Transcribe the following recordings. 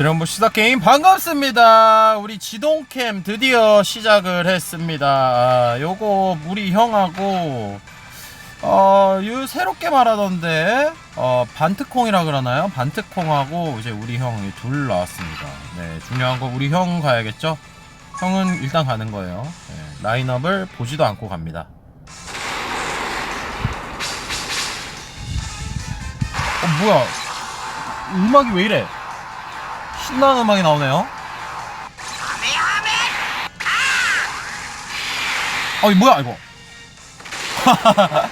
드럼보 시사 게임 반갑습니다. 우리 지동캠 드디어 시작을 했습니다. 아, 요거 우리 형하고 어, 요 새롭게 말하던데 어, 반트콩이라 그러나요? 반트콩하고 이제 우리 형이 둘 나왔습니다. 네, 중요한 거 우리 형 가야겠죠? 형은 일단 가는 거예요. 네, 라인업을 보지도 않고 갑니다. 어, 뭐야? 음악이 왜 이래? 신나는 음악이 나오네요. 어 이 뭐야 이거?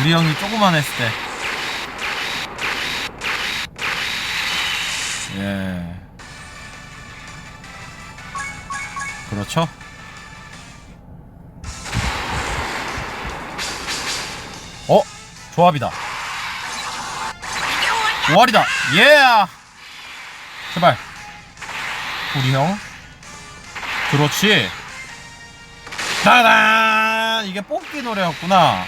우리 형이 조그만 했을 때. 예. 그렇죠? 어? 조합이다. 오알이다. 예. 제발. 우리 형. 그렇지. 따단. 이게 뽑기 노래였구나.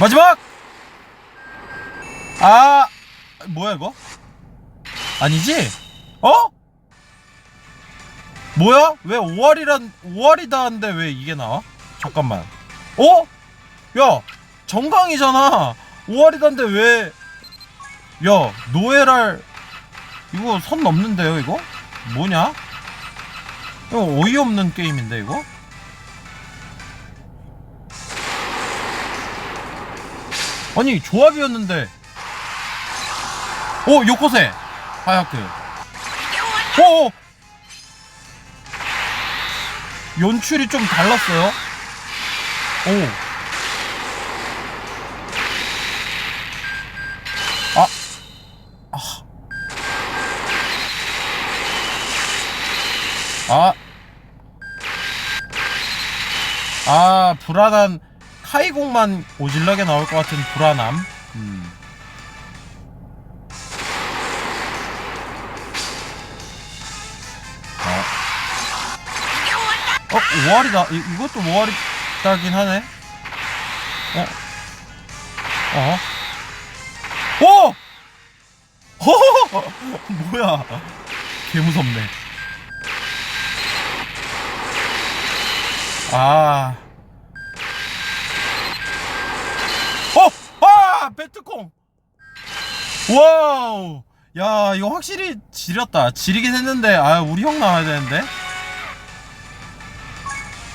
마지막. 아, 뭐야 이거? 아니지? 어? 뭐야? 왜 5월이란 5월이다 하는데 왜 이게 나와? 잠깐만. 어? 야, 정강이잖아. 5월이던데 왜? 야, 노예랄 이거 선 넘는데요, 이거? 뭐냐? 이거 어이없는 게임인데 이거? 아니 조합이었는데 오 요코세 하야크 오 연출이 좀 달랐어요 오 아. 아. 아, 불안한 카이공만 오질러게 나올 것 같은 불안함. 음. 어. 어, 5알이다. 이, 이것도 5알이다긴 하네. 어. 어. 오! 허! 뭐야. 개 무섭네. 아. 어! 아! 배트콩! 와우! 야, 이거 확실히 지렸다. 지리긴 했는데, 아, 우리 형 나와야 되는데?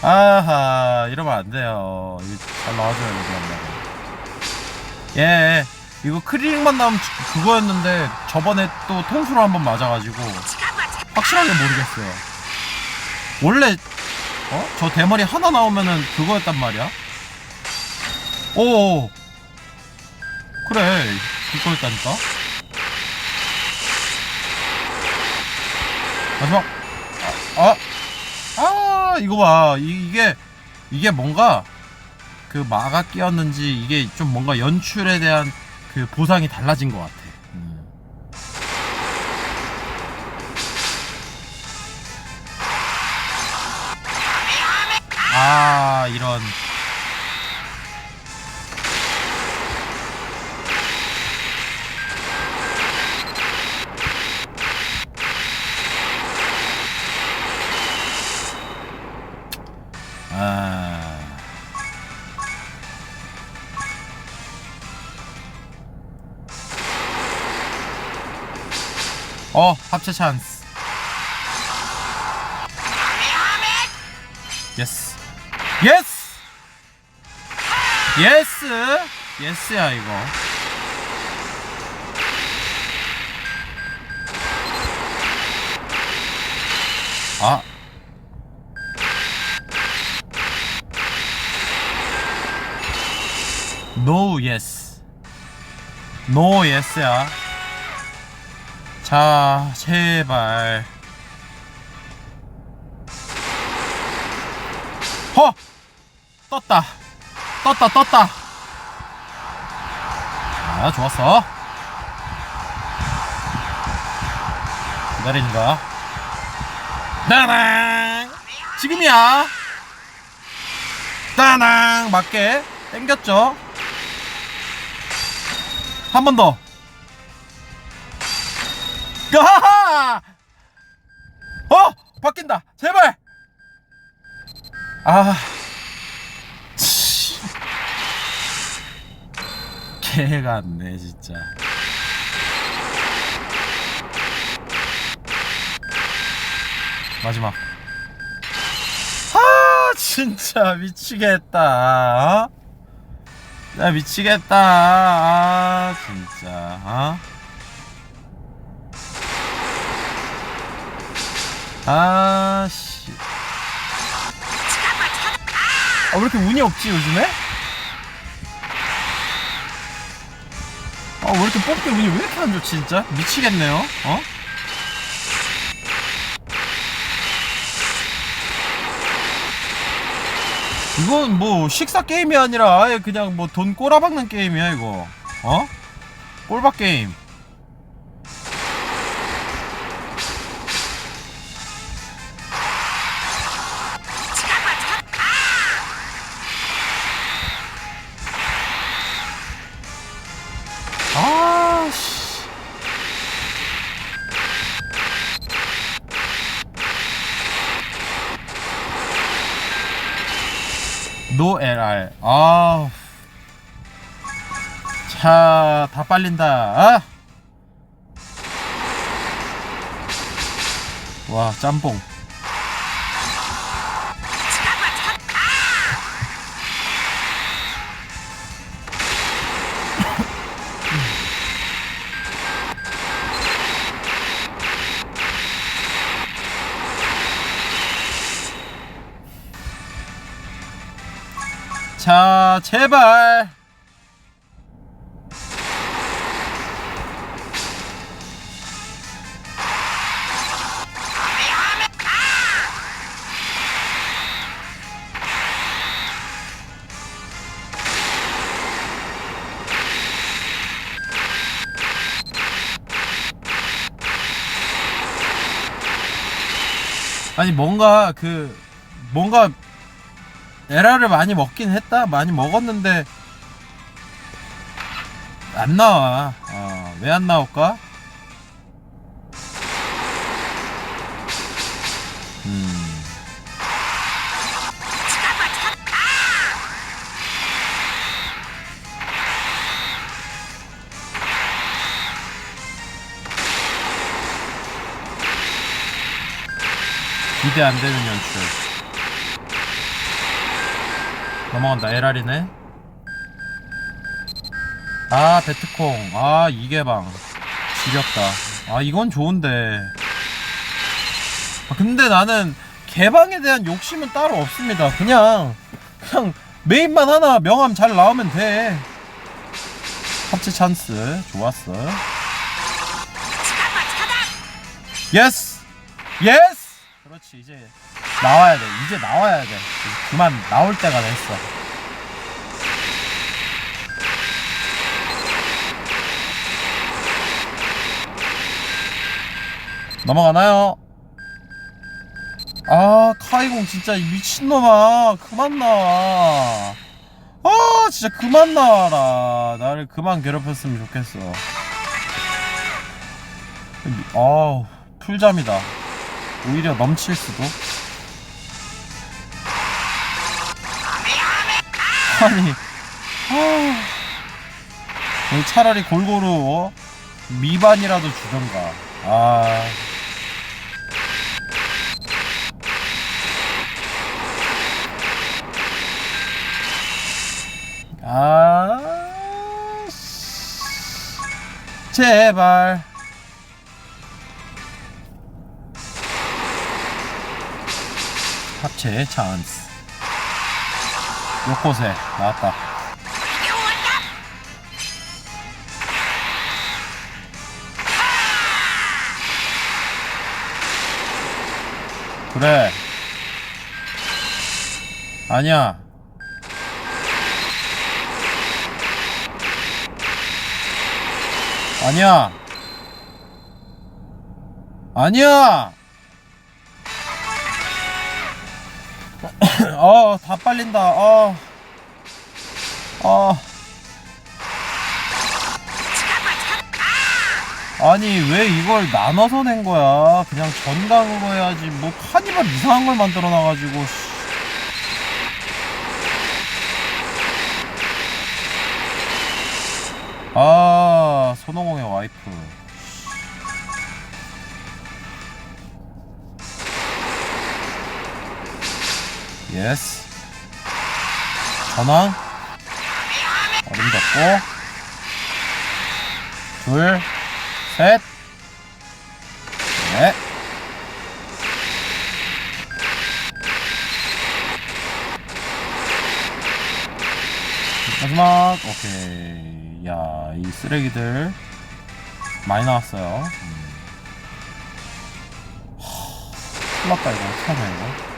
아하, 이러면 안 돼요. 잘 나와줘야 되는데. 예, 이거 크리링만 나오면 지- 그거였는데, 저번에 또 통수로 한번 맞아가지고, 확실하게 모르겠어요. 원래 어? 저 대머리 하나 나오면은 그거였단 말이야? 오 그래 그거였다니까? 마지막. 아, 아, 아 이거 봐. 이, 이게 이게 뭔가 그 마가 끼었는지 이게 좀 뭔가 연출에 대한 그 보상이 달라진 것 같아. 음. 아 이런 아 어, 합체 찬스. 예스. 예스! 예스! 예스야, 이거. 아. No, yes. No, yes야. 자, 제발. 허! 떴다. 떴다, 떴다. 자, 좋았어. 기다리는 거야. 따당! 지금이야. 따낭 맞게 땡겼죠 한 번 더. 가하하! 어? 바뀐다. 제발! 아. 치. 개 같네 진짜. 마지막. 아 진짜 미치겠다. 어? 나 미치겠다 아 진짜 어? 아 씨 아, 왜 이렇게 운이 없지 요즘에? 아, 왜 이렇게 뽑기 운이 왜 이렇게 안 좋지, 진짜? 미치겠네요, 어? 이건 뭐 식사 게임이 아니라 아예 그냥 뭐 돈 꼬라박는 게임이야, 이거. 어? 꼴박 게임. 차, 다 빨린다. 아! 와, 짬뽕. 자, 제발. 아니 뭔가 그 뭔가 에라를 많이 먹긴 했다? 많이 먹었는데 안 나와. 어, 왜 안 나올까? 음 기대 안 되는 연출. 넘어간다. 에라리네. 아 베트콩. 아 이계방. 지렸다. 아 이건 좋은데. 아, 근데 나는 개방에 대한 욕심은 따로 없습니다. 그냥 그냥 메인만 하나 명함 잘 나오면 돼. 합체 찬스. 좋았어. 예스 예스 그렇지 이제 나와야 돼. 이제 나와야 돼. 그만 나올 때가 됐어. 넘어가나요? 아 카이공 진짜 이 미친놈아. 그만 나와. 아 진짜 그만 나와라. 나를 그만 괴롭혔으면 좋겠어. 아우 풀잠이다 오히려 넘칠 수도 아니 아 여기 차라리 골고루 어? 미반이라도 주던가 아 아, 씨. 제발. 합체 찬스. 요코세 나왔다. 그래. 아니야. 아니야. 아니야. 다 빨린다. 어. 어. 아니, 왜 이걸 나눠서 낸 거야? 그냥 전강으로 해야지. 뭐, 카니발 이상한 걸 만들어 놔 가지고. 씨. 아, 손오공의 와이프. 예스. 전원. 얼음 덮고. 둘, 셋. 넷. 마지막. 오케이. 야, 이 쓰레기들 많이 나왔어요. 음. 하, 큰일 났다, 이거. 어떡하냐, 이거.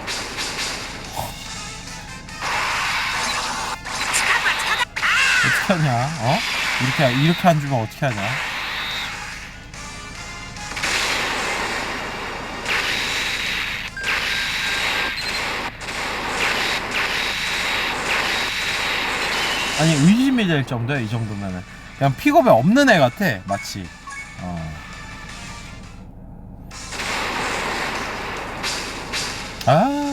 하냐? 어? 이렇게 이렇게 안 주면 어떻게 하냐? 아니 의심이 될 정도야 이 정도면은 그냥 픽업에 없는 애 같아 마치 어. 아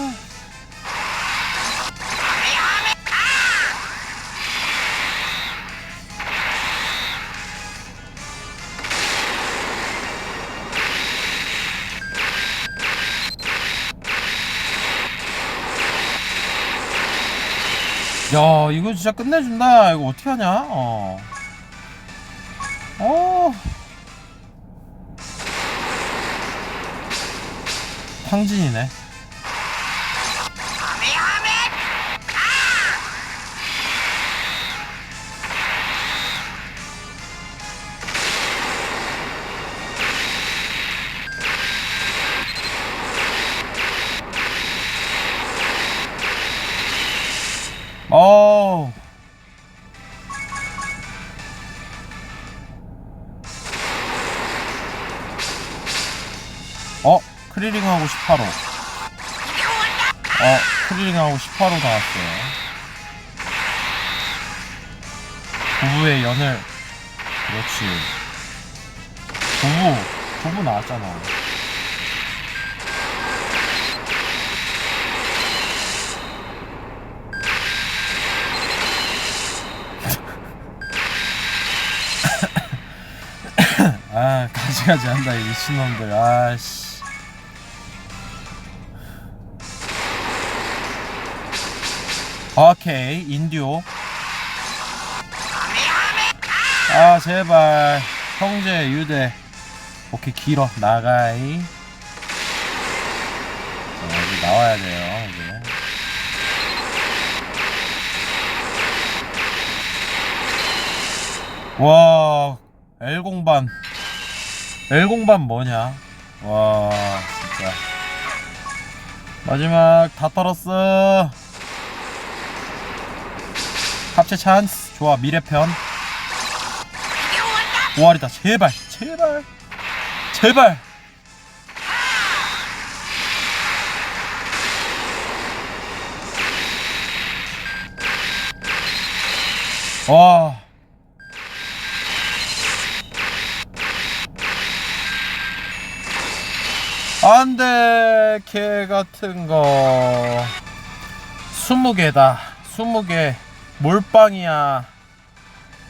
진짜 끝내준다. 이거 어떻게 하냐? 어. 어. 탕진이네. 크리링하고 18호. 어, 크리링하고 18호 다 왔어요. 부부의 연을, 그렇지. 부부, 부부 나왔잖아. 아, 가지가지 한다, 이 미친놈들. 아씨. 오케이, 인듀오. 아, 제발. 형제, 유대. 오케이, 길어. 나가이. 자, 여기 나와야 돼요, 이제. 와, L공반. L공반 뭐냐? 와, 진짜. 마지막 다 떨었어. 합체 찬스. 좋아, 미래편. 5할이다. 제발, 제발. 제발. 와. 안돼 개 같은 거 20개다 20개 몰빵이야.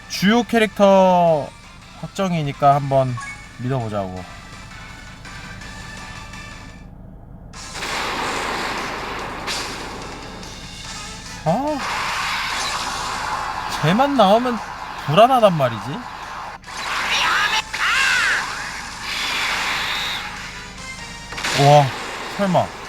주요 캐릭터 확정이니까 한번 믿어보자고. 아 쟤만 나오면 불안하단 말이지. 와 설마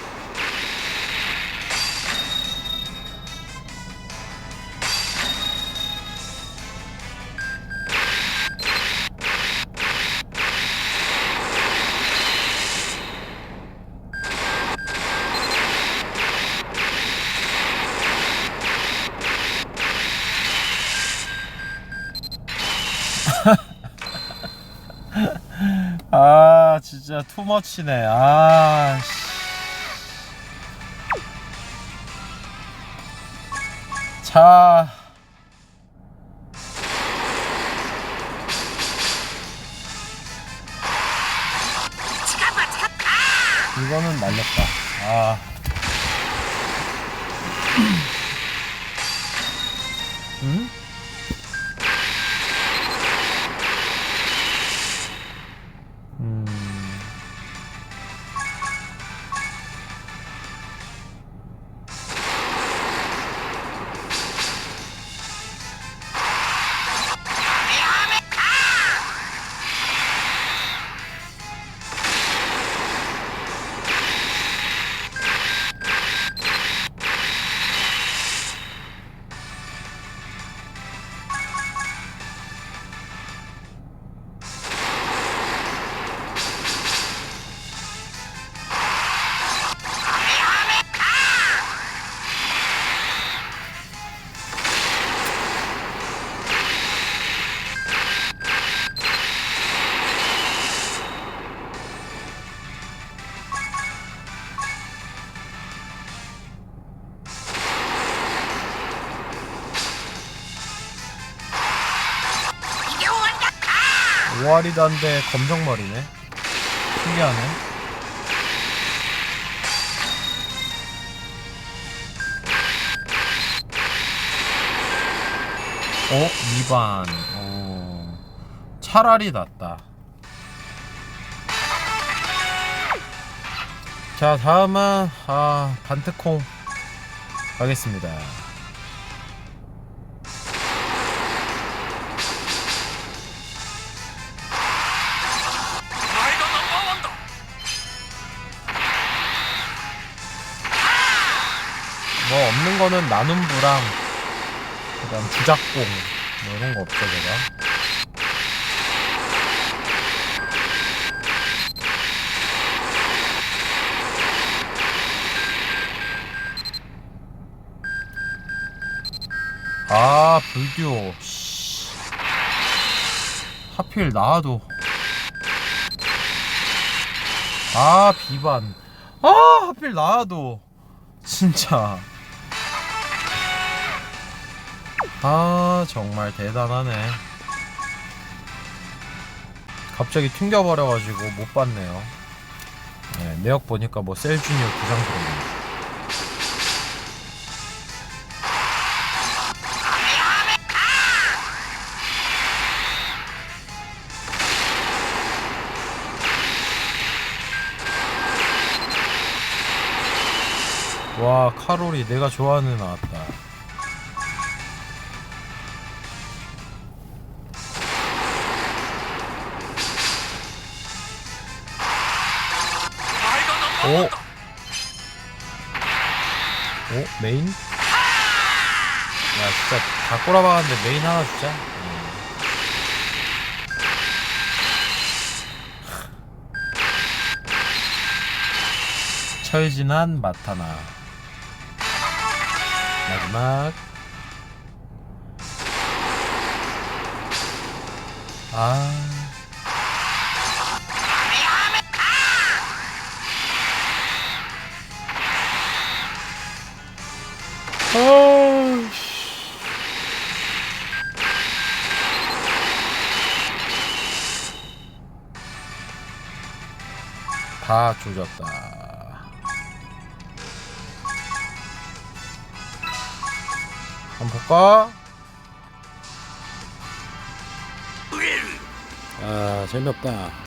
진짜 투머치네 아 씨. 자. 이거는 날렸다. 아. 응? 오아리단데 검정머리네. 신기하네. 어? 2반. 오. 차라리 낫다. 자, 다음은, 아, 반트콩 가겠습니다. 거는 나눔부랑 그다음 주작공 뭐 이런 거 없죠 제가. 아 불듀오. 씨. 하필 나와도. 아 비반. 아 하필 나와도. 진짜 아 정말 대단하네. 갑자기 튕겨버려가지고 못 봤네요. 네, 내역 보니까 뭐 셀주니어 부상 들어있네 와 카로리 내가 좋아하는 애 나왔다 오. 오 메인? 야 진짜 다 꼬라박았는데 메인 하나 주자 음. 철진한 마타나 마지막 아 다 조졌다. 한번 볼까? 아, 재미없다.